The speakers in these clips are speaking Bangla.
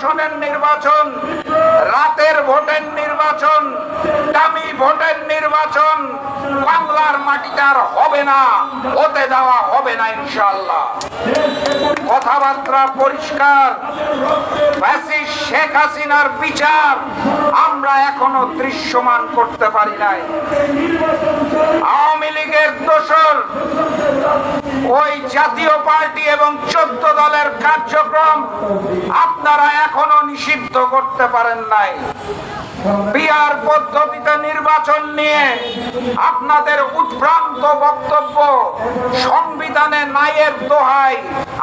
প্রহসনের নির্বাচন, রাতের ভোটের নির্বাচন, দামি ভোটের নির্বাচন, বাংলার মাটিতে আর হবে না হতে দেওয়া হবে না ইনশাল্লাহ কথাবার্তা পরিষ্কার শেখ হাসিনার বিচার আমরা এখনও দৃশ্যমান করতে পারি নাই। আওয়ামী লীগের দোসর, ওই জাতীয় পার্টি এবং চোদ্দ দলের কার্যক্রম আপনারা এখনও নিষিদ্ধ করতে পারেন নাই, বিয়ার পদ্ধতিতে নির্বাচন নিয়ে আপনাদের উৎভ্রান্ত বক্তব্য সংবিধানে নাইয়ের দোহাই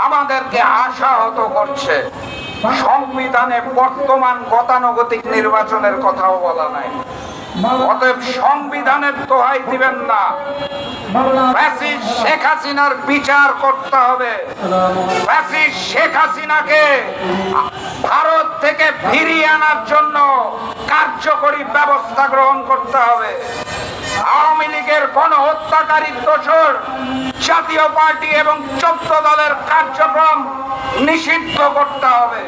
আমাদেরকে আশাহত করছে। সংবিধানে বর্তমান গতানুগতিক নির্বাচনের কথাও বলা নাই। অতএব সংবিধানের দোহাই দিবেন না। শেখ হাসিনার বিচার করতে হবে। শেখ হাসিনাকে ভারত থেকে ফিরিয়ে আনার জন্য কার্যকরী ব্যবস্থা গ্রহণ করতে হবে। আওয়ামী লীগের গণহত্যাকারী দোষর জাতীয় পার্টি এবং চোদ্দ দলের কার্যক্রম নিষিদ্ধ করতে হবে।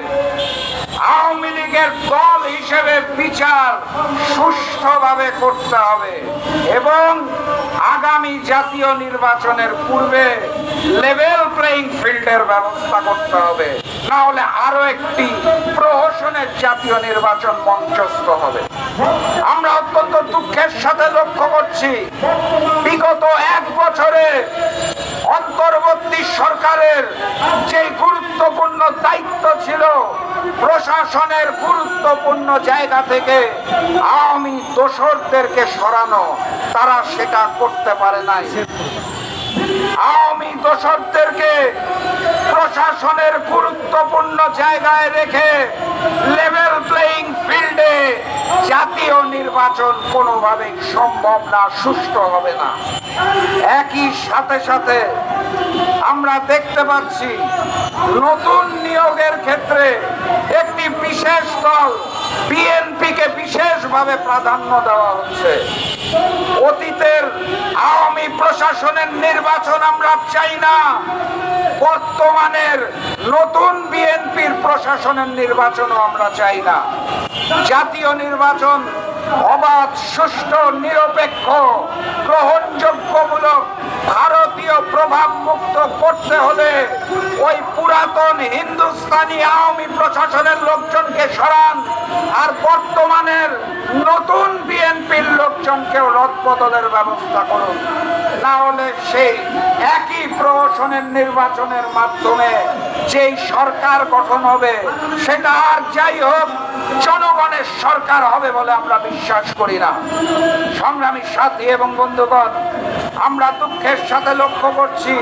আওয়ামী লীগের দল হিসেবে বিচার সুষ্ঠুভাবে করতে হবে এবং আগামী জাতীয় নির্বাচনের পূর্বে লেভেল প্লেইং ফিল্ডের ব্যবস্থা করতে হবে। না হলে আরও একটি প্রহসনের জাতীয় নির্বাচন মঞ্চস্থ হবে। আমরা অত্যন্ত দুঃখের সাথে লক্ষ্য করছি, বিগত এক বছরে অন্তর্বর্তী সরকারের যে গুরুত্বপূর্ণ দায়িত্ব ছিল, প্রশাসনের গুরুত্বপূর্ণ জায়গা থেকে আওয়ামী দোসরদেরকে সরানো, তারা সেটা করতে পারে নাই। আওয়ামী দোসরদেরকে প্রশাসনের গুরুত্বপূর্ণ জায়গায় রেখে লেভেল প্লেইং ফিল্ডে জাতীয় নির্বাচন কোনোভাবেই সম্ভব না, সুষ্ঠু হবে না। একই সাথে সাথে আমরা দেখতে পাচ্ছি নতুন নিয়োগের ক্ষেত্রে একটি বিশেষ দল বিএনপিকে বিশেষভাবে প্রাধান্য দেওয়া হচ্ছে। অতীতের আওয়ামী প্রশাসনের নির্বাচন আমরা চাই না। বর্তমানের নতুন বিএনপির প্রশাসনের নির্বাচনও আমরা চাই না। জাতীয় নির্বাচন অবাধ, সুষ্ঠু, নিরপেক্ষ, গ্রহণযোগ্যমূলক, ভারতীয় প্রভাব মুক্ত করতে হলে ওই পুরাতন হিন্দুস্তানি আওয়ামী প্রশাসনের লোকজনকে সরান। আর বর্তমানের নতুন বিএনপির লোকজনকেও রদবদলের ব্যবস্থা করুন। না হলে সেই একই প্রহসনের নির্বাচনের মাধ্যমে যেই সরকার গঠন হবে, সেটা আর যাই হোক, জনগণের সরকার হবে বলে আমরা বিশ্বাস করি না। সংগ্রামী সাথী এবং বন্ধুগণ, আমরা দুঃখের সাথে লক্ষ্য করছি।